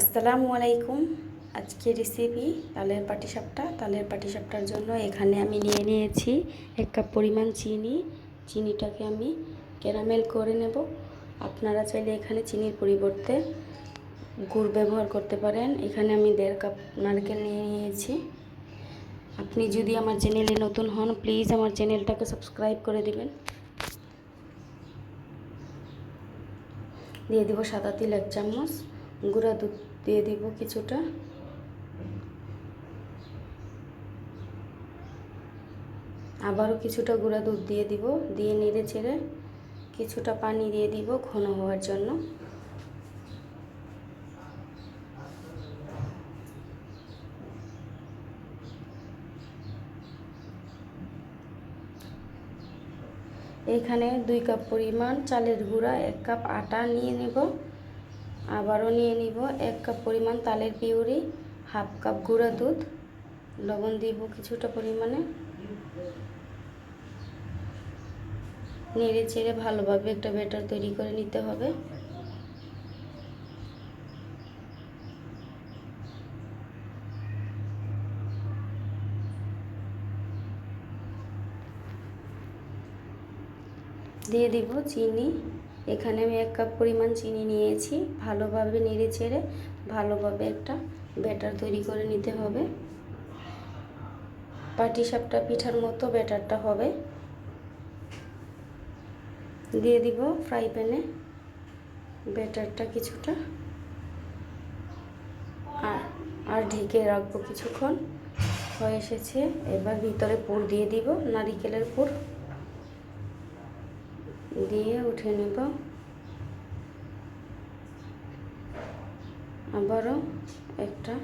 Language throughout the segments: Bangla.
আসসালামু আলাইকুম। আজকে রেসিপি তালের পাটিসাপটা। তালের পাটিসাপটার জন্য এখানে আমি নিয়ে নিয়েছি এক কাপ পরিমাণ চিনি। চিনিটাকে আমি ক্যারামেল করে নেব। আপনারা চাইলে এখানে চিনির পরিবর্তে গুড় ব্যবহার করতে পারেন। এখানে আমি দেড় কাপ নারকেল নিয়ে নিয়েছি। আপনি যদি আমার চ্যানেলে নতুন হন প্লিজ আমার চ্যানেলটাকে সাবস্ক্রাইব করে দেবেন। দিয়ে দেবো সাদা তিল এক চামচ, গুঁড়া দুধ দিয়ে দিব কিছুটা। আবারও কিছুটা গুঁড়া দুধ দিয়ে দিব, দিয়ে নেড়ে চেড়ে কিছুটা পানি দিয়ে দিব ঘন হওয়ার জন্য। এখানে দুই কাপ পরিমাণ চালের গুঁড়া, এক কাপ আটা নিয়ে নেব। আবারও নিয়ে নিব এক কাপ পরিমাণ তালের পিউরি, হাফ কাপ গুঁড়া দুধ, লবণ দিব কিছুটা পরিমাণে। নেড়ে চেড়ে ভালোভাবে একটা ব্যাটার তৈরি করে নিতে হবে। দিয়ে দিব চিনি। এখানে আমি এক কাপ পরিমাণ চিনি নিয়েছি। ভালোভাবে নেড়ে চেড়ে ভালোভাবে একটা ব্যাটার তৈরি করে নিতে হবে। পাটি সাপটা পিঠার মতো ব্যাটারটা হবে। দিয়ে দিব ফ্রাই প্যানে ব্যাটারটা কিছুটা। আর ঢেকে রাখব কিছুক্ষণ। হয়ে এসেছে। এবার ভিতরে পুর দিয়ে দিব, নারিকেলের পুর। দিয়ে উঠে নেব। আবারও একটা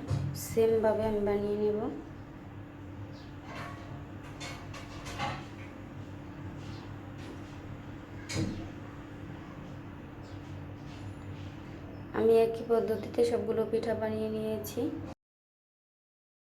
সেমভাবে আমি বানিয়ে নেব। আমি একই পদ্ধতিতে সবগুলো পিঠা বানিয়ে নিয়েছি।